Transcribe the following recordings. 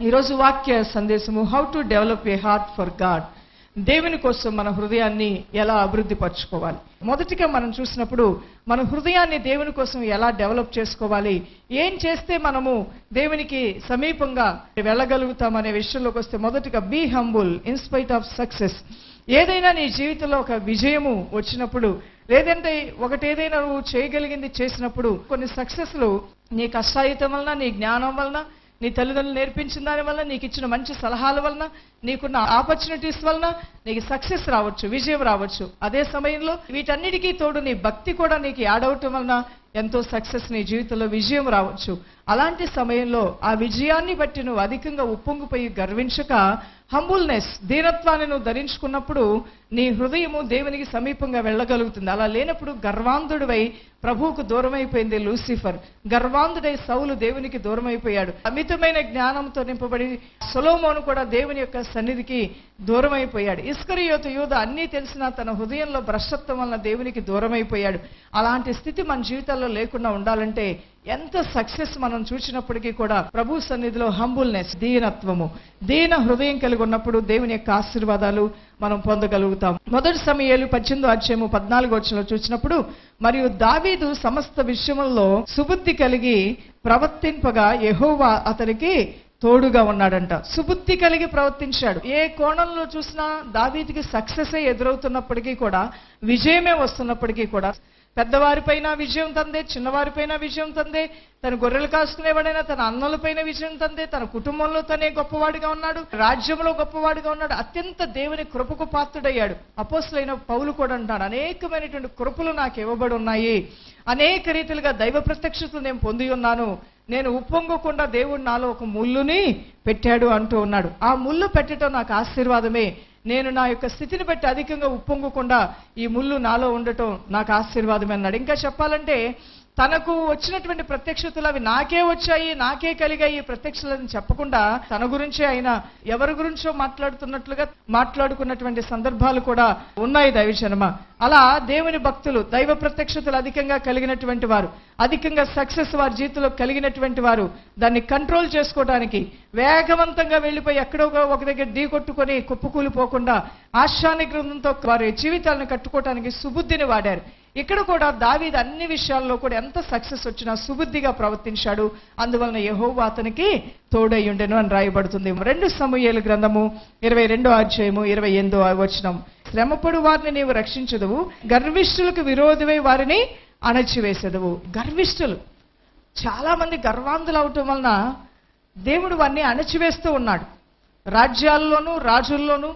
ఈరోజు వాక్య సందేశము how to develop a heart for God దేవుని కోసం మన హృదయాన్ని ఎలా అభివృద్ధి పరచుకోవాలి? మొదటిగా మనం చూసినప్పుడు మన హృదయాన్ని దేవుని కోసం ఎలా డెవలప్ చేసుకోవాలి? ఏం చేస్తే మనము దేవునికి సమీపంగా వెళ్ళగలుగుతాం అనే విషయంలోకి వస్తే మొదటిగా be humble in spite of success ఏదైనా నీ జీవితంలో ఒక విజయము వచ్చినప్పుడు లేదంటే ఒకటి ఏదైనా నువ్వు చేయగలిగింది చేసినప్పుడు కొన్ని సక్సెస్లు నీ కష్టాయుతం వలన నీ జ్ఞానం వలన నీ తల్లిదండ్రులు నేర్పించిన దాని వల్ల నీకు ఇచ్చిన మంచి సలహాల వలన నీకున్న ఆపర్చునిటీస్ వలన నీకు సక్సెస్ రావచ్చు విజయం రావచ్చు. అదే సమయంలో వీటన్నిటికీ తోడు నీ భక్తి కూడా నీకు యాడ్ అవటం వలన ఎంతో సక్సెస్ నీ జీవితంలో విజయం రావచ్చు. అలాంటి సమయంలో ఆ విజయాన్ని బట్టి నువ్వు అధికంగా ఉప్పొంగిపోయి గర్వించక హంబుల్నెస్ దీనత్వాన్ని నువ్వు ధరించుకున్నప్పుడు నీ హృదయము దేవునికి సమీపంగా వెళ్ళగలుగుతుంది. అలా లేనప్పుడు గర్వాంధుడివై ప్రభువుకు దూరమైపోయింది లూసిఫర్. గర్వాంధుడై సౌలు దేవునికి దూరమైపోయాడు. అమితమైన జ్ఞానంతో నింపబడి సొలోమోను కూడా దేవుని యొక్క సన్నిధికి దూరమైపోయాడు. ఇస్కరియోతు యూధ అన్నీ తెలిసినా తన హృదయంలో భ్రష్టత్వం వలన దేవునికి దూరమైపోయాడు. అలాంటి స్థితి మన జీవితాల్లో లేకుండా ఉండాలంటే ఎంత సక్సెస్ మనం చూసినప్పటికీ కూడా ప్రభు సన్నిధిలో హంబుల్నెస్ దీనత్వము దీన హృదయం కలిగి ఉన్నప్పుడు దేవుని యొక్క ఆశీర్వాదాలు మనం పొందగలుగుతాం. మొదటి సమయాలు పద్దెనిమిదో అధ్యాయము పద్నాలుగు వచ్చిన చూసినప్పుడు మరియు దావీదు సమస్త విషయంలో సుబుద్ధి కలిగి ప్రవర్తింపగా యెహోవా అతనికి తోడుగా ఉన్నాడంట. సుబుద్ధి కలిగి ప్రవర్తించాడు. ఏ కోణంలో చూసినా దావీదికి సక్సెస్ ఎదురవుతున్నప్పటికీ కూడా విజయమే వస్తున్నప్పటికీ కూడా పెద్దవారిపైన విజయం తందే చిన్నవారిపైన విజయం తందే తన గొర్రెలు కాసుకునేవాడైనా తన అన్నలపైన విజయం తందే తన కుటుంబంలో తనే గొప్పవాడిగా ఉన్నాడు రాజ్యంలో గొప్పవాడిగా ఉన్నాడు అత్యంత దేవుని కృపకు పాత్రుడయ్యాడు. అపోసులైన పౌలు కూడా అంటాడు అనేకమైనటువంటి కృపలు నాకు ఇవ్వబడి ఉన్నాయి. అనేక రీతిలుగా దైవ ప్రత్యక్షతలు నేను పొంది ఉన్నాను. నేను ఉప్పొంగకుండా దేవుడు నాలో ఒక ముళ్ళుని పెట్టాడు అంటూ ఉన్నాడు. ఆ ముళ్ళు పెట్టడం నాకు ఆశీర్వాదమే. నేను నా యొక్క స్థితిని బట్టి అధికంగా ఉప్పొంగకుండా ఈ ముళ్ళు నాలో ఉండటం నాకు ఆశీర్వాదమే అన్నాడు. ఇంకా చెప్పాలంటే తనకు వచ్చినటువంటి ప్రత్యక్షతలు అవి నాకే వచ్చాయి నాకే కలిగాయి ఈ ప్రత్యక్షలని చెప్పకుండా తన గురించే ఆయన ఎవరి గురించో మాట్లాడుతున్నట్లుగా మాట్లాడుకున్నటువంటి సందర్భాలు కూడా ఉన్నాయి దైవజనమ. అలా దేవుని భక్తులు దైవ ప్రత్యక్షతలు అధికంగా కలిగినటువంటి వారు అధికంగా సక్సెస్ వారి జీవితంలో కలిగినటువంటి వారు దాన్ని కంట్రోల్ చేసుకోవడానికి వేగవంతంగా వెళ్ళిపోయి ఎక్కడో ఒక దగ్గర ఢీ కొట్టుకొని కుప్పకూలిపోకుండా ఆశాని గ్రంథంతో వారి జీవితాలను కట్టుకోవడానికి సుబుద్ధిని వాడారు. ఇక్కడ కూడా దావీద్ అన్ని విషయాల్లో కూడా ఎంత సక్సెస్ వచ్చినా సుబుద్ధిగా ప్రవర్తించాడు. అందువలన యహోవా అతనికి తోడై ఉండెను అని రాయబడుతుంది. రెండు సమూహేలు గ్రంథము ఇరవై రెండో అధ్యాయము ఇరవై ఎనిమిదో వచనం. శ్రమపడు వారిని నీవు రక్షించదువు గర్విష్ఠులకు విరోధమై వారిని అణచివేసెదవు. గర్విష్ఠులు. చాలా మంది గర్వాంధులు అవటం వలన దేవుడు వారిని అణచివేస్తూ ఉన్నాడు. రాజ్యాల్లోనూ రాజుల్లోనూ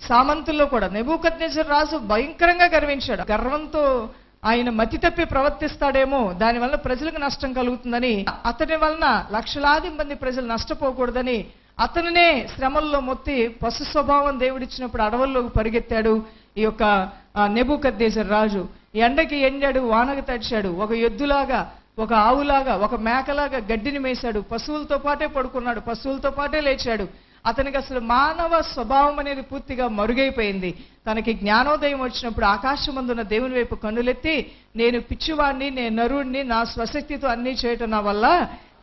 సామంతుల్లో కూడా. నెబూకద్నెజర్ రాజు భయంకరంగా గర్వించాడు. గర్వంతో ఆయన మతి తప్పి ప్రవర్తిస్తాడేమో దానివల్ల ప్రజలకు నష్టం కలుగుతుందని అతని వలన లక్షలాది మంది ప్రజలు నష్టపోకూడదని అతనినే శ్రమల్లో మొత్తి పశు స్వభావం దేవుడిచ్చినప్పుడు అడవుల్లోకి పరిగెత్తాడు ఈ యొక్క నెబుకద్దేశర్ రాజు. ఎండకి ఎండాడు వానకి తడిచాడు. ఒక ఎద్దులాగా ఒక ఆవులాగా ఒక మేకలాగా గడ్డిని మేశాడు. పశువులతో పాటే పడుకున్నాడు. పశువులతో పాటే లేచాడు. అతనికి అసలు మానవ స్వభావం అనేది పూర్తిగా మరుగైపోయింది. తనకి జ్ఞానోదయం వచ్చినప్పుడు ఆకాశమందున్న దేవుని వైపు కన్నులెత్తి నేను పిచ్చివాడిని నేను నరుణ్ణి నా స్వశక్తితో అన్నీ చేయటం నా వల్ల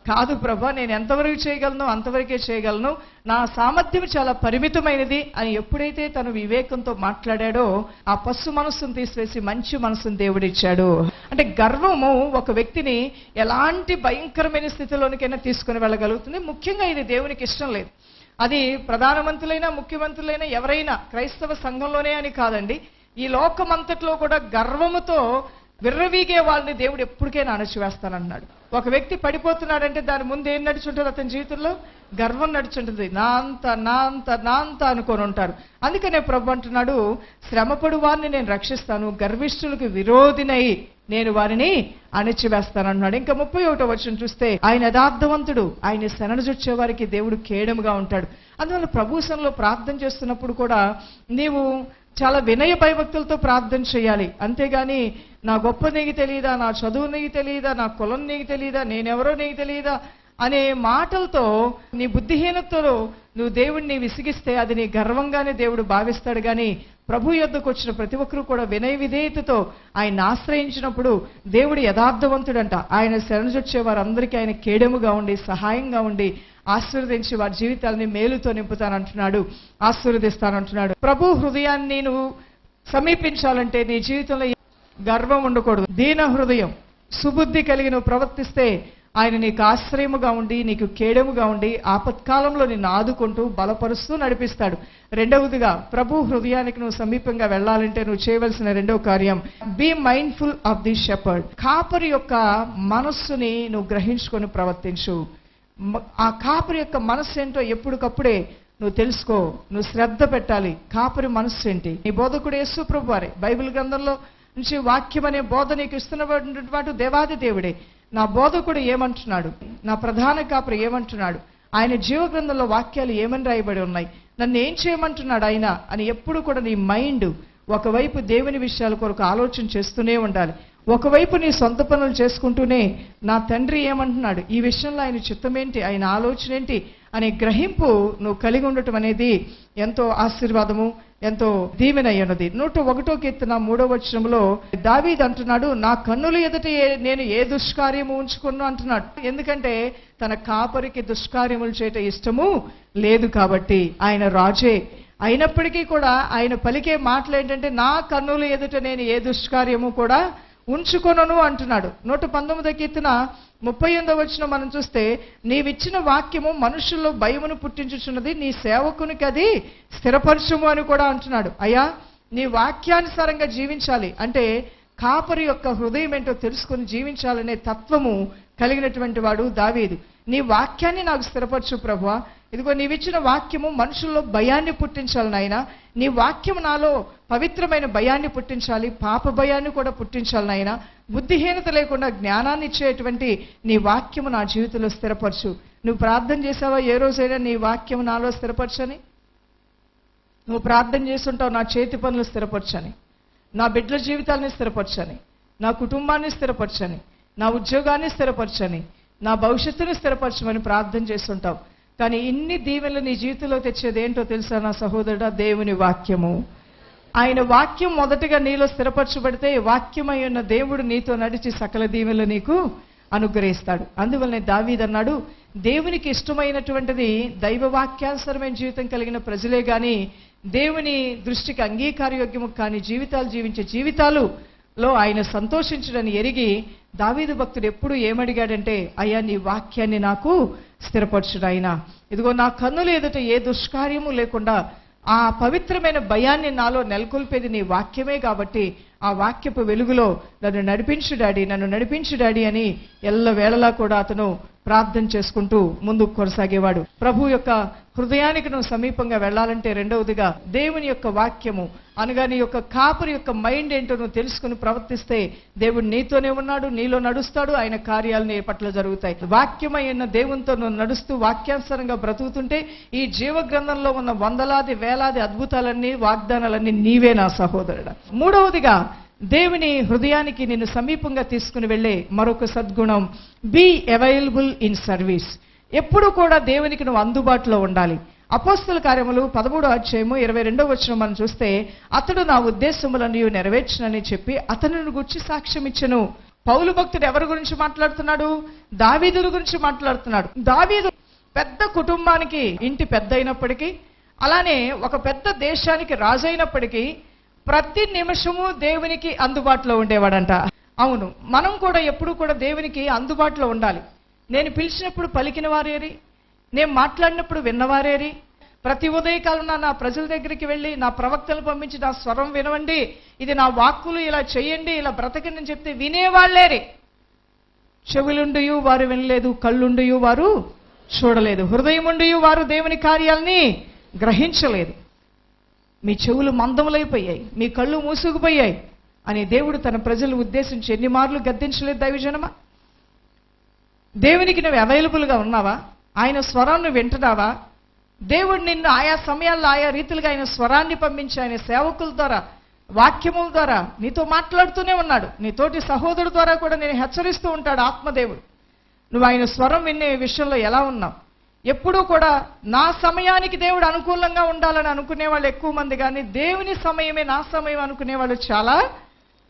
కాదు ప్రభా నేను ఎంతవరకు చేయగలను అంతవరకే చేయగలను. నా సామర్థ్యం చాలా పరిమితమైనది అని ఎప్పుడైతే తను వివేకంతో మాట్లాడాడో ఆ పశు మనస్సును తీసివేసి మంచి మనసును దేవుడిచ్చాడు. అంటే గర్వము ఒక వ్యక్తిని ఎలాంటి భయంకరమైన స్థితిలోనికైనా తీసుకుని వెళ్ళగలుగుతుంది. ముఖ్యంగా ఇది దేవునికి ఇష్టం లేదు. అది ప్రధానమంత్రులైనా ముఖ్యమంత్రులైనా ఎవరైనా క్రైస్తవ సంఘంలోనే అని కాదండి. ఈ లోకమంతట్లో కూడా గర్వముతో విర్రవీగే వాళ్ళని దేవుడు ఎప్పటికైనా అణచివేస్తానన్నాడు. ఒక వ్యక్తి పడిపోతున్నాడంటే దాని ముందు ఏం నడుచుంటుంది అతని జీవితంలో? గర్వం నడుచుంటుంది. నా అంత నా అంత నా అంత అనుకొని ఉంటారు అందుకనే ప్రభు అంటున్నాడు శ్రమపడు వారిని నేను రక్షిస్తాను గర్విష్ఠులకు విరోధినై నేను వారిని అణిచివేస్తానన్నాడు. ఇంకా ముప్పై ఒకటో వచ్చిన చూస్తే ఆయన యథార్థవంతుడు ఆయన శరణజొచ్చే వారికి దేవుడు కేడముగా ఉంటాడు. అందువల్ల ప్రభుత్వంలో ప్రార్థన చేస్తున్నప్పుడు కూడా నీవు చాలా వినయ భయభక్తులతో ప్రార్థన చేయాలి. అంతేగాని నా గొప్ప నీకు తెలియదా నా చదువు నీకు తెలియదా నా కులం నీకు తెలియదా నేనెవరో నీకు తెలియదా అనే మాటలతో నీ బుద్ధిహీనతలో నువ్వు దేవుడిని విసిగిస్తే అది నీ గర్వంగానే దేవుడు భావిస్తాడు. కానీ ప్రభు యొద్దకు వచ్చిన ప్రతి ఒక్కరూ కూడా వినయ విధేయతతో ఆయన ఆశ్రయించినప్పుడు దేవుడు యథార్థవంతుడంట. ఆయన శరణజొచ్చే వారందరికీ ఆయన కేడెముగా ఉండి సహాయంగా ఉండి ఆశీర్వదించి వారి జీవితాలని మేలుతో నింపుతానంటున్నాడు ఆశీర్వదిస్తానంటున్నాడు. ప్రభు హృదయాన్ని నువ్వు సమీపించాలంటే నీ జీవితంలో గర్వం ఉండకూడదు. దీన హృదయం సుబుద్ధి కలిగి నువ్వు ప్రవర్తిస్తే ఆయన నీకు ఆశ్రయముగా ఉండి నీకు కేడముగా ఉండి ఆపత్కాలంలో నిన్ను ఆదుకుంటూ బలపరుస్తూ నడిపిస్తాడు. రెండవదిగా ప్రభు హృదయానికి నువ్వు సమీపంగా వెళ్ళాలంటే నువ్వు చేయవలసిన రెండవ కార్యం be mindful of the shepherd కాపరి యొక్క మనస్సుని నువ్వు గ్రహించుకొని ప్రవర్తించు. ఆ కాపరి యొక్క మనస్సు ఏంటో ఎప్పటికప్పుడే నువ్వు తెలుసుకో నువ్వు శ్రద్ధ పెట్టాలి. కాపరి మనస్సు ఏంటి నీ బోధకుడు యేసు ప్రభు వారే బైబిల్ గ్రంథంలో నుంచి వాక్యం అనే బోధ నీకు ఇస్తున్నటువంటి దేవాది దేవుడే. నా బోధకుడు ఏమంటున్నాడు? నా ప్రధాన కాపరి ఏమంటున్నాడు? ఆయన జీవ గ్రంథంలో వాక్యాలు ఏమని రాయబడి ఉన్నాయి? నన్ను ఏం చేయమంటున్నాడు ఆయన అని ఎప్పుడు కూడా నీ మైండ్ ఒకవైపు దేవుని విషయాల కొరకు ఆలోచన చేస్తూనే ఉండాలి. ఒకవైపు నీ సొంత పనులు చేసుకుంటూనే నా తండ్రి ఏమంటున్నాడు? ఈ విషయంలో ఆయన చిత్తమేంటి? ఆయన ఆలోచన ఏంటి? అనే గ్రహింపు నువ్వు కలిగి ఉండటం అనేది ఎంతో ఆశీర్వాదము ఎంతో దీవెన నూట ఒకటో కీర్తన మూడో వచనంలో దావీద్ అంటున్నాడు నా కన్నుల ఎదుట నేను ఏ దుష్కార్యము ఉంచుకున్నా అంటున్నాడు. ఎందుకంటే తన కాపరికి దుష్కార్యములు చేయట ఇష్టము లేదు కాబట్టి ఆయన రాజే. అయినప్పటికీ కూడా ఆయన పలికే మాటలు ఏంటంటే నా కన్నుల ఎదుట నేను ఏ దుష్కార్యము కూడా ఉంచుకొనను అంటున్నాడు. నూట పంతొమ్మిదో కీర్తన ముప్పై ఎనిమిదో వచ్చిన మనం చూస్తే నీవిచ్చిన వాక్యము మనుషుల్లో భయమును పుట్టించుచున్నది నీ సేవకునికి అది స్థిరపరచుము అని కూడా అంటున్నాడు. అయ్యా నీ వాక్యానుసారంగా జీవించాలి. అంటే కాపరి యొక్క హృదయం ఏంటో తెలుసుకొని జీవించాలనే తత్వము కలిగినటువంటి వాడు దావీదు. నీ వాక్యాన్ని నాకు స్థిరపరచు ప్రభువా. ఇదిగో నీవిచ్చిన వాక్యము మనుషుల్లో భయాన్ని పుట్టించాలి నాయన. నీ వాక్యం నాలో పవిత్రమైన భయాన్ని పుట్టించాలి పాప భయాన్ని కూడా పుట్టించాలి నాయన. బుద్ధిహీనత లేకుండా జ్ఞానాన్ని ఇచ్చేటువంటి నీ వాక్యము నా జీవితంలో స్థిరపరచు. నువ్వు ప్రార్థన చేసావా? ఏ రోజైనా నీ వాక్యము నాలో స్థిరపరచని? నువ్వు ప్రార్థన చేస్తుంటావు నా చేతి పనులు స్థిరపరచని. నా బిడ్డల జీవితాన్ని స్థిరపరచని. నా కుటుంబాన్ని స్థిరపరచని. నా ఉద్యోగాన్ని స్థిరపరచని. నా భవిష్యత్తుని స్థిరపరచమని ప్రార్థన చేస్తుంటావు. కానీ ఇన్ని దీవెనలు నీ జీవితంలో తెచ్చేది ఏంటో తెలుసా నా సహోదరుడా? దేవుని వాక్యము. ఆయన వాక్యం మొదటగా నీలో స్థిరపరచబడితే వాక్యమై ఉన్న దేవుడు నీతో నడిచి సకల దీవెనలు నీకు అనుగ్రహిస్తాడు. అందువల్లనే దావీదన్నాడు దేవునికి ఇష్టమైనటువంటిది దైవ వాక్యానుసరమైన జీవితం కలిగిన ప్రజలే కానీ దేవుని దృష్టికి అంగీకారయోగ్యము కాని జీవితాలు జీవించే జీవితాలు లో ఆయన సంతోషించడని ఎరిగి దావీదు భక్తుడు ఎప్పుడు ఏమడిగాడంటే అయ్యా నీ వాక్యాన్ని నాకు స్థిరపరచుడు ఆయన. ఇదిగో నా కన్నులు ఎదుట ఏ దుష్కార్యము లేకుండా ఆ పవిత్రమైన భయాన్ని నాలో నెలకొల్పేది నీ వాక్యమే కాబట్టి ఆ వాక్యపు వెలుగులో నన్ను నడిపించు డాడీ నన్ను నడిపించు డాడీ అని ఎల్ల వేళలా కూడా అతను ప్రార్థన చేసుకుంటూ ముందుకు కొనసాగేవాడు. ప్రభు యొక్క హృదయానికి నువ్వు సమీపంగా వెళ్ళాలంటే రెండవదిగా దేవుని యొక్క వాక్యము. అనగా నీ యొక్క కాపరి యొక్క మైండ్ ఏంటో నువ్వు తెలుసుకుని ప్రవర్తిస్తే దేవుడు నీతోనే ఉన్నాడు నీలో నడుస్తాడు ఆయన కార్యాలు నీ పట్ల జరుగుతాయి. వాక్యమైన దేవునితో నువ్వు నడుస్తూ వాక్యానుసరంగా బ్రతుకుతుంటే ఈ జీవ గ్రంథంలో ఉన్న వందలాది వేలాది అద్భుతాలన్నీ వాగ్దానాలన్నీ నీవే నా సహోదరుడు. మూడవదిగా దేవుని హృదయానికి నిన్ను సమీపంగా తీసుకుని వెళ్ళే మరొక సద్గుణం బీ అవైలబుల్ ఇన్ సర్వీస్ ఎప్పుడు కూడా దేవునికి నువ్వు అందుబాటులో ఉండాలి. అపోస్తుల కార్యములు పదమూడో అధ్యాయము ఇరవై రెండో వచ్చిన మనం చూస్తే అతడు నా ఉద్దేశములను నెరవేర్చునని చెప్పి అతనిని గురించి సాక్ష్యం ఇచ్చను. పౌలు భక్తుడు ఎవరి గురించి మాట్లాడుతున్నాడు? దావీదుల గురించి మాట్లాడుతున్నాడు. దావీదు పెద్ద కుటుంబానికి ఇంటి పెద్ద అయినప్పటికీ అలానే ఒక పెద్ద దేశానికి రాజైనప్పటికీ ప్రతి నిమిషము దేవునికి అందుబాటులో ఉండేవాడంట. అవును మనం కూడా ఎప్పుడు కూడా దేవునికి అందుబాటులో ఉండాలి. నేను పిలిచినప్పుడు పలికిన వారేరి నేను మాట్లాడినప్పుడు విన్నవారేరి ప్రతి ఉదయకాలం నా ప్రజల దగ్గరికి వెళ్ళి నా ప్రవక్తలు పంపించి నా స్వరం వినవండి ఇది నా వాక్కులు ఇలా చేయండి ఇలా బ్రతకండి అని చెప్తే వినేవాళ్ళేరి. చెవులుండియు వారు వినలేదు కళ్ళుండియు వారు చూడలేదు హృదయముండియు వారు దేవుని కార్యాలని గ్రహించలేదు. మీ చెవులు మందములైపోయాయి మీ కళ్ళు మూసుకుపోయాయి అని దేవుడు తన ప్రజలు ఉద్దేశించి ఎన్ని మార్లు గద్దించలేదు దైవజనమా? దేవునికి నువ్వు అవైలబుల్గా ఉన్నావా? ఆయన స్వరం నువ్వు వింటున్నావా? దేవుడు నిన్ను ఆయా సమయాల్లో ఆయా రీతిలుగా ఆయన స్వరాన్ని పంపించి ఆయన సేవకుల ద్వారా వాక్యముల ద్వారా నీతో మాట్లాడుతూనే ఉన్నాడు. నీ తోటి సహోదరు ద్వారా కూడా నేను హెచ్చరిస్తూ ఉంటాడు ఆత్మదేవుడు. నువ్వు ఆయన స్వరం వినే విషయంలో ఎలా ఉన్నావు? ఎప్పుడూ కూడా నా సమయానికి దేవుడు అనుకూలంగా ఉండాలని అనుకునే వాళ్ళు ఎక్కువ మంది కానీ దేవుని సమయమే నా సమయం అనుకునే వాళ్ళు చాలా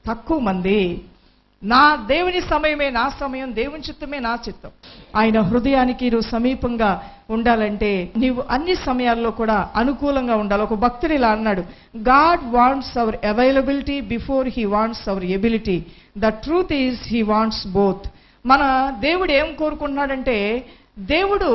తక్కువ మంది. నా దేవుని సమయమే నా సమయం దేవుని చిత్తమే నా చిత్తం. ఆయన హృదయానికి నువ్వు సమీపంగా ఉండాలంటే నీవు అన్ని సమయాల్లో కూడా అనుకూలంగా ఉండాలి. ఒక భక్తుడు ఇలా అన్నాడు God wants our availability before he wants our ability the truth is he wants both మన దేవుడు ఏం కోరుకుంటున్నాడంటే దేవుడు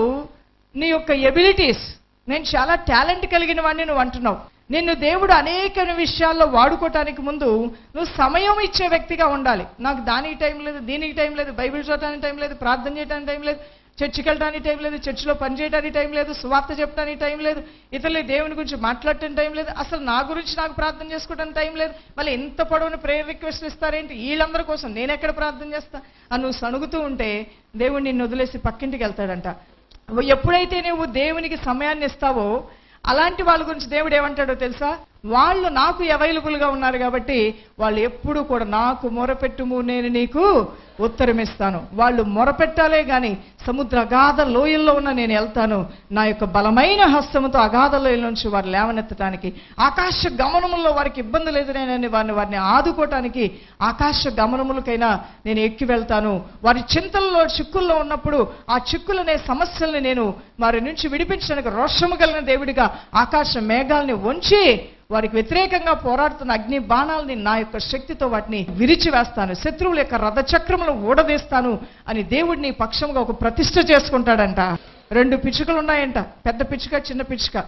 నీ యొక్క ఎబిలిటీస్ నేను చాలా టాలెంట్ కలిగిన వాడిని నువ్వు అంటున్నావు. నిన్ను దేవుడు అనేక విషయాల్లో వాడుకోవటానికి ముందు నువ్వు సమయం ఇచ్చే వ్యక్తిగా ఉండాలి. నాకు దానికి టైం లేదు దీనికి టైం లేదు బైబిల్ చదవడానికి టైం లేదు ప్రార్థన చేయడానికి టైం లేదు చర్చికి వెళ్ళడానికి టైం లేదు చర్చిలో పని చేయడానికి టైం లేదు సువార్త చెప్పడానికి టైం లేదు ఇతరులు దేవుని గురించి మాట్లాడటానికి టైం లేదు అసలు నా గురించి నాకు ప్రార్థన చేసుకోవడానికి టైం లేదు. మళ్ళీ ఎంత పొడవుని ప్రేయర్ రిక్వెస్ట్ ఇస్తారేంటి? వీళ్ళందరి కోసం నేను ఎక్కడ ప్రార్థన చేస్తా? అని నువ్వు సణుగుతూ ఉంటే దేవుడు నిన్ను వదిలేసి పక్కింటికి వెళ్తాడంట. ఎప్పుడైతే నువ్వు దేవునికి సమయాన్ని ఇస్తావో అలాంటి వాళ్ళ గురించి దేవుడు ఏమంటాడో తెలుసా? వాళ్ళు నాకు అవైలబుల్గా ఉన్నారు కాబట్టి వాళ్ళు ఎప్పుడు కూడా నాకు మొరపెట్టుము నేను నీకు ఉత్తరమిస్తాను. వాళ్ళు మొరపెట్టాలే కానీ సముద్ర అగాధ లోయల్లో ఉన్న నేను వెళ్తాను. నా యొక్క బలమైన హస్తముతో అగాధ లోయల నుంచి వారు లేవనెత్తడానికి ఆకాశ గమనముల్లో వారికి ఇబ్బంది లేదు వారిని వారిని ఆదుకోవటానికి ఆకాశ గమనములకైనా నేను ఎక్కి వెళ్తాను. వారి చింతల్లో చిక్కుల్లో ఉన్నప్పుడు ఆ చిక్కులనే సమస్యల్ని నేను వారి నుంచి విడిపించడానికి రోషము కలిగిన దేవుడిగా ఆకాశ మేఘాల్ని వంచి వారికి వ్యతిరేకంగా పోరాడుతున్న అగ్ని బాణాలని నా యొక్క శక్తితో వాటిని విరిచి వేస్తాను శత్రువుల యొక్క రథచక్రములను ఊడదీస్తాను అని దేవుడిని పక్షంగా ఒక ప్రతిష్ట చేసుకుంటాడంట. రెండు పిచ్చుకలు ఉన్నాయంట. పెద్ద పిచ్చుక చిన్న పిచ్చుక.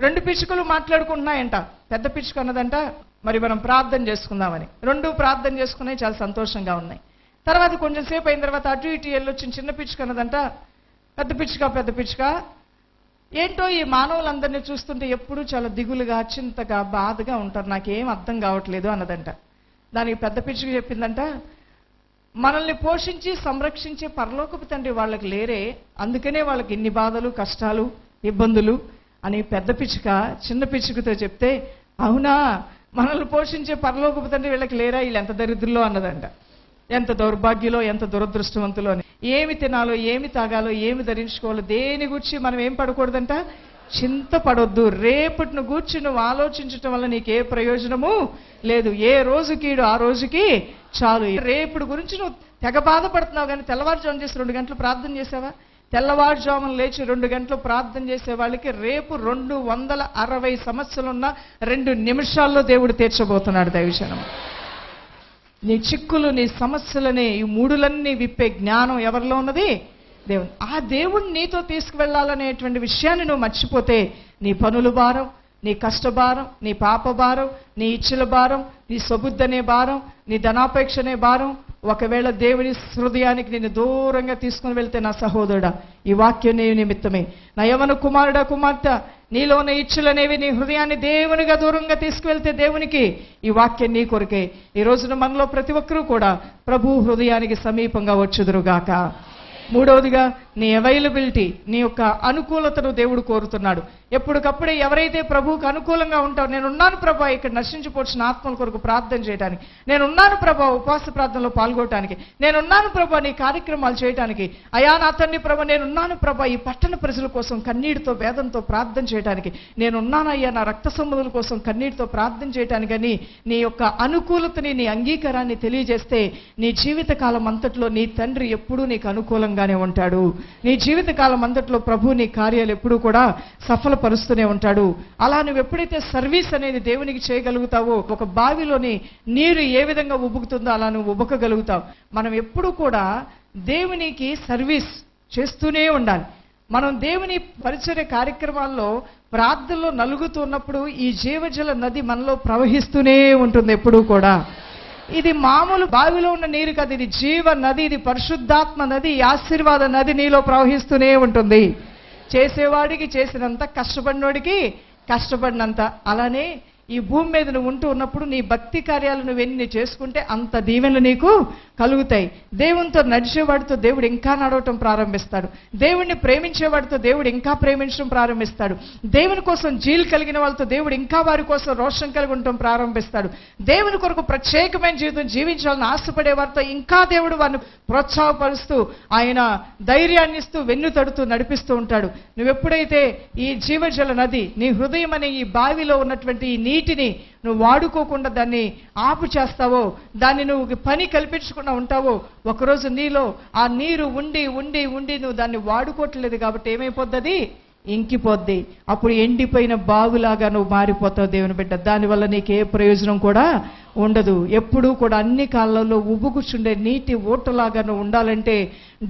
రెండు పిచ్చుకలు మాట్లాడుకుంటున్నాయంట. పెద్ద పిచ్చుక అన్నదంట మరి మనం ప్రార్థన చేసుకుందామని. రెండు ప్రార్థన చేసుకున్నాయి చాలా సంతోషంగా ఉన్నాయి. తర్వాత కొంచెం సేపు అయిన తర్వాత అటు ఇటు వెళ్ళొచ్చిన చిన్న పిచ్చుక అన్నదంట పెద్ద పిచ్చుక పెద్ద పిచ్చుక ఏంటో ఈ మానవులందరినీ చూస్తుంటే ఎప్పుడూ చాలా దిగులుగా చింతగా బాధగా ఉంటారు. నాకేం అర్థం కావట్లేదు అన్నదంట. దానికి పెద్ద పిచ్చుక చెప్పిందంట మనల్ని పోషించి సంరక్షించే పరలోకపు తండ్రి వాళ్ళకి లేరే. అందుకనే వాళ్ళకి ఇన్ని బాధలు కష్టాలు ఇబ్బందులు అని పెద్ద పిచ్చుక చిన్న పిచ్చుకతో చెప్తే అవునా? మనల్ని పోషించే పరలోకపు తండ్రి వీళ్ళకి లేరా? వీళ్ళు ఎంత దరిద్రులో అన్నదంట. ఎంత దౌర్భాగ్యులో ఎంత దురదృష్టవంతులో అని. ఏమి తినాలో ఏమి తాగాలో ఏమి ధరించుకోవాలో దేని గురించి మనం ఏం పడకూడదంట? చింతపడొద్దు. రేపటిని గూర్చి నువ్వు ఆలోచించటం వల్ల నీకు ఏ ప్రయోజనము లేదు. ఏ రోజుకీడు ఆ రోజుకి చాలు. రేపుడు గురించి నువ్వు తెగ బాధపడుతున్నావు కానీ తెల్లవారుజామున చేసి రెండు గంటలు ప్రార్థన చేసావా? తెల్లవారుజామున లేచి రెండు గంటలు ప్రార్థన చేసే వాళ్ళకి రేపు రెండు వందల అరవై సమస్యలున్న రెండు నిమిషాల్లో దేవుడు తీర్చబోతున్నాడు దైవజనం నీ చిక్కులు నీ సమస్యలని ఈ మూడులన్నీ విప్పే జ్ఞానం ఎవరిలో ఉన్నది? దేవుని. ఆ దేవుడు నీతో తీసుకువెళ్ళాలనేటువంటి విషయాన్ని నువ్వు మర్చిపోతే నీ పనుల భారం నీ కష్టభారం నీ పాప భారం నీ ఇచ్చుల భారం నీ సొబుద్ధనే భారం నీ ధనాపేక్ష అనే భారం. ఒకవేళ దేవుని హృదయానికి నేను దూరంగా తీసుకుని వెళ్తే నా సహోదరుడా ఈ వాక్యం నీ నిమిత్తమే. నా యవన కుమారుడా కుమార్తె నీలో ఉన్న ఇచ్చులనేవి నీ హృదయాన్ని దేవునిగా దూరంగా తీసుకువెళ్తే దేవునికి ఈ వాక్యం నీ కొరకే. ఈ రోజున మనలో ప్రతి ఒక్కరూ కూడా ప్రభు హృదయానికి సమీపంగా వచ్చుదురుగాక. మూడవదిగా నీ అవైలబిలిటీ నీ యొక్క అనుకూలతను దేవుడు కోరుతున్నాడు. ఎప్పటికప్పుడే ఎవరైతే ప్రభువుకు అనుకూలంగా ఉంటారో నేను ఉన్నాను ప్రభా ఇక్కడ నశించిపోవచ్చిన ఆత్మల కొరకు ప్రార్థన చేయడానికి నేను ఉన్నాను ప్రభా ఉపవాస ప్రార్థనలో పాల్గొనడానికి నేను ఉన్నాను ప్రభా నీ కార్యక్రమాలు చేయడానికి అయా నా తండ్రి ప్రభా నేను ఉన్నాను ప్రభా ఈ పట్టణ ప్రజల కోసం కన్నీటితో వేదంతో ప్రార్థన చేయడానికి నేను ఉన్నానయ్యా నా రక్త సంబంధుల కోసం కన్నీటితో ప్రార్థన చేయటానికని నీ యొక్క అనుకూలతని నీ అంగీకారాన్ని తెలియజేస్తే నీ జీవిత కాలం అంతట్లో నీ తండ్రి ఎప్పుడూ నీకు అనుకూలంగా అనుకూలంగానే ఉంటాడు. నీ జీవిత కాలం అంతట్లో ప్రభు నీ కార్యాలు ఎప్పుడూ కూడా సఫలపరుస్తూనే ఉంటాడు. అలా నువ్వు ఎప్పుడైతే సర్వీస్ అనేది దేవునికి చేయగలుగుతావో ఒక బావిలోని నీరు ఏ విధంగా ఉబుకుతుందో అలా నువ్వు ఉబకగలుగుతావు. మనం ఎప్పుడు కూడా దేవునికి సర్వీస్ చేస్తూనే ఉండాలి. మనం దేవుని పరిచర్య కార్యక్రమాల్లో ప్రార్థనలో నలుగుతున్నప్పుడు ఈ జీవజల నది మనలో ప్రవహిస్తూనే ఉంటుంది ఎప్పుడూ కూడా. ఇది మామూలు బావిలో ఉన్న నీరు కాదు ఇది జీవ నది ఇది పరిశుద్ధాత్మ నది ఆశీర్వాద నది నీలో ప్రవహిస్తూనే ఉంటుంది. చేసేవాడికి చేసినంత కష్టపడినోడికి కష్టపడినంత. అలానే ఈ భూమి మీద నువ్వు ఉంటూ ఉన్నప్పుడు నీ భక్తి కార్యాలు నువ్వెన్ని చేసుకుంటే అంత దీవెనలు నీకు కలుగుతాయి. దేవునితో నడిచేవాడితో దేవుడు ఇంకా నడవటం ప్రారంభిస్తాడు. దేవుడిని ప్రేమించేవాడితో దేవుడు ఇంకా ప్రేమించడం ప్రారంభిస్తాడు. దేవుని కోసం జీలు కలిగిన వాళ్ళతో దేవుడు ఇంకా వారి కోసం రోషం కలిగి ఉండటం ప్రారంభిస్తాడు. దేవుని కొరకు ప్రత్యేకమైన జీవితం జీవించాలని ఆశపడే వారితో ఇంకా దేవుడు వారిని ప్రోత్సాహపరుస్తూ ఆయన ధైర్యాన్ని ఇస్తూ వెన్ను తడుతూ నడిపిస్తూ ఉంటాడు. నువ్వెప్పుడైతే ఈ జీవజల నది నీ హృదయం అనే ఈ బావిలో ఉన్నటువంటి ఈ నీటిని నువ్వు వాడుకోకుండా దాన్ని ఆపు చేస్తావో దాన్ని నువ్వు పని కల్పించకుండా ఉంటావో ఒకరోజు నీలో ఆ నీరు ఉండి ఉండి ఉండి నువ్వు దాన్ని వాడుకోవట్లేదు కాబట్టి ఏమైపోద్ది ఇంకిపోద్ది. అప్పుడు ఎండిపోయిన బావులాగా నువ్వు మారిపోతావు దేవుని బిడ్డ. దానివల్ల నీకు ఏ ప్రయోజనం కూడా ఉండదు. ఎప్పుడూ కూడా అన్ని కాలాల్లో ఉబ్బుకుచుండే నీటి ఓటలాగానే ఉండాలంటే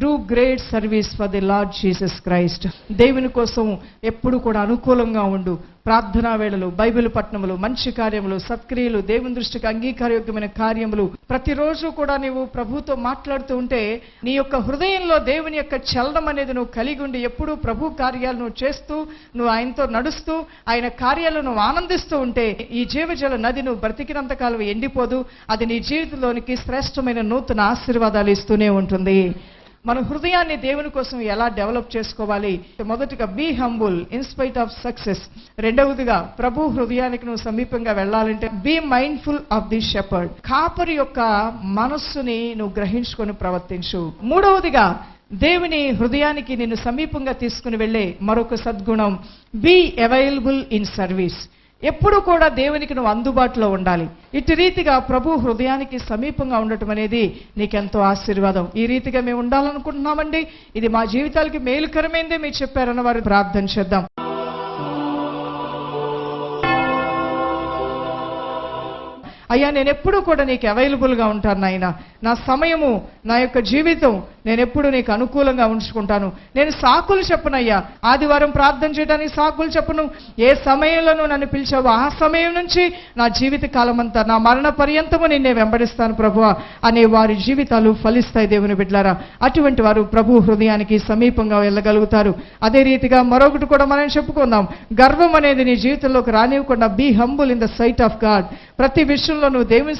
do great service for the Lord Jesus Christ దేవుని కోసం ఎప్పుడు కూడా అనుకూలంగా ఉండు. ప్రార్థనా వేళలు బైబిల్ పట్టణములు మంచి కార్యములు సత్క్రియలు దేవుని దృష్టికి అంగీకారయోగ్యమైన కార్యములు. ప్రతిరోజు కూడా నీవు ప్రభుతో మాట్లాడుతూ ఉంటే నీ యొక్క హృదయంలో దేవుని యొక్క చలనం అనేది నువ్వు కలిగి ఉండి ఎప్పుడూ ప్రభు కార్యాలు నువ్వు చేస్తూ నువ్వు ఆయనతో నడుస్తూ ఆయన కార్యాలను ఆనందిస్తూ ఉంటే ఈ జీవజల నది నువ్వు బ్రతికినంతకాలం ఎండిపోదు. అది నీ జీవితంలోనికి శ్రేష్టమైన నూతన ఆశీర్వాదాలు ఇస్తూనే ఉంటుంది. మన హృదయాన్ని దేవుని కోసం ఎలా డెవలప్ చేసుకోవాలి? మొదటిగా be humble in spite of success రెండవదిగా ప్రభు హృదయానికి నువ్వు సమీపంగా వెళ్ళాలంటే be mindful of the shepherd కాపరి యొక్క మనస్సుని నువ్వు గ్రహించుకొని ప్రవర్తించు. మూడవదిగా దేవుని హృదయానికి నిన్ను సమీపంగా తీసుకుని వెళ్ళే మరొక సద్గుణం బీ అవైలబుల్ ఇన్ సర్వీస్ ఎప్పుడు కూడా దేవునికి నువ్వు అందుబాటులో ఉండాలి. ఇటు రీతిగా ప్రభు హృదయానికి సమీపంగా ఉండటం అనేది నీకెంతో ఆశీర్వాదం. ఈ రీతిగా మేము ఉండాలనుకుంటున్నామండి. ఇది మా జీవితాలకి మేలుకరమైందే మీరు చెప్పారన్న వారు ప్రార్థన చేద్దాం. అయ్యా నేను ఎప్పుడూ కూడా నీకు అవైలబుల్గా ఉంటాను నాయన. నా సమయము నా యొక్క జీవితం నేను ఎప్పుడు నీకు అనుకూలంగా ఉంచుకుంటాను. నేను సాకులు చెప్పనయ్యా. ఆదివారం ప్రార్థన చేయడానికి సాకులు చెప్పను. ఏ సమయంలో నన్ను పిలిచావో ఆ సమయం నుంచి నా జీవిత కాలం అంతా నా మరణ పర్యంతము నిన్నే వెంబడిస్తాను ప్రభు అనే వారి జీవితాలు ఫలిస్తాయి దేవుని బిడ్డారా అటువంటి వారు ప్రభు హృదయానికి సమీపంగా వెళ్ళగలుగుతారు. అదే రీతిగా మరొకటి కూడా మనం చెప్పుకుందాం. గర్వం అనేది నీ జీవితంలోకి రానివ్వకుండా be humble in the sight of God ప్రతి విషయంలో నువ్వు దేవుని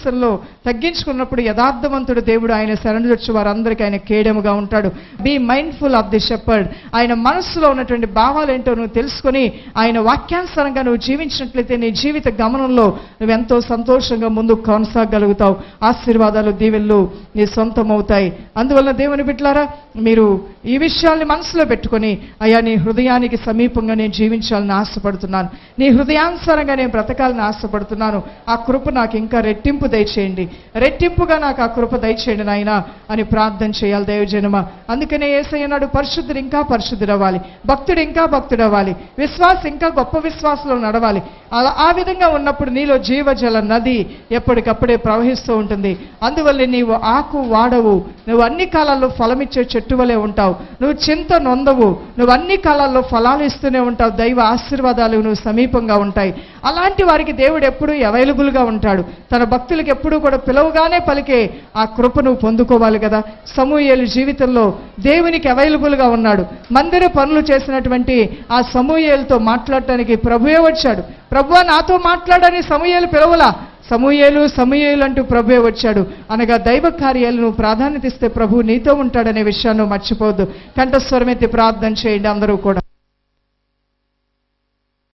తగ్గించుకున్నప్పుడు యథార్థవంతుడు దేవుడు ఆయన శరణుజొచ్చు వారందరికీ ఆయన కేడముగా ఉంటాడు. Be mindful of the shepherd ఆయన మనస్సులో ఉన్నటువంటి భావాలు ఏంటో నువ్వు తెలుసుకొని ఆయన వాక్యానుసారంగా నువ్వు జీవించినట్లయితే నీ జీవిత గమనంలో నువ్వెంతో సంతోషంగా ముందుకు కొనసాగలుగుతావు. ఆశీర్వాదాలు దీవెళ్ళు. నీ సొంతం అవుతాయి అందువల్ల దేవుని బిడ్డలారా మీరు ఈ విషయాల్ని మనసులో పెట్టుకొని అయ్యా నీ హృదయానికి సమీపంగా నేను జీవించాలని ఆశపడుతున్నాను. నీ హృదయానుసారంగా నేను బ్రతకాలని ఆశపడుతున్నాను. ఆ కృప నాకు ఇంకా రెట్టింపు దయచేయండి. రెట్టింపుగా నాకు ఆ కృప దయచేయండి నాయన అని ప్రార్థన చేయాలి దైవజనమ. అందుకనే ఏసయ్యన్నాడు పరిశుద్ధుడు ఇంకా పరిశుద్ధుడవ్వాలి. భక్తుడు ఇంకా భక్తుడవ్వాలి. విశ్వాసం ఇంకా గొప్ప విశ్వాసంలో నడవాలి. అలా ఆ విధంగా ఉన్నప్పుడు నీలో జీవజల నది ఎప్పటికప్పుడే ప్రవహిస్తూ ఉంటుంది. అందువల్ల నీవు ఆకు వాడవు. నువ్వు అన్ని కాలాల్లో ఫలమిచ్చే చెట్టు వలె ఉంటావు. నువ్వు చింత నొందవు. నువ్వు అన్ని కాలాల్లో ఫలాలు ఇస్తూనే ఉంటావు. దైవ ఆశీర్వాదాలు నువ్వు సమీపంగా ఉంటాయి. అలాంటి వారికి దేవుడు ఎప్పుడూ అవైలబుల్గా ఉంటాడు. తన భక్తులకు ఎప్పుడూ కూడా పిలవగానే పలికే ఆ కృప నువ్వు పొందుకోవాలి కదా. సమూహేలు జీవితంలో దేవునికి అవైలబుల్గా ఉన్నాడు. మందిర పనులు చేసినటువంటి ఆ సమూహేలతో మాట్లాడటానికి ప్రభువే వచ్చాడు. ప్రభువా నాతో మాట్లాడని సమూహేలు పిలవలా. సమూయేలు సమూయేలు అంటూ ప్రభువే వచ్చాడు. అనగా దైవ కార్యాలను ప్రాధాన్యత ఇస్తే ప్రభు నీతో ఉంటాడనే విషయాన్ని మర్చిపోవద్దు. కంఠస్వరమెత్తి ప్రార్థన చేయండి అందరూ కూడా.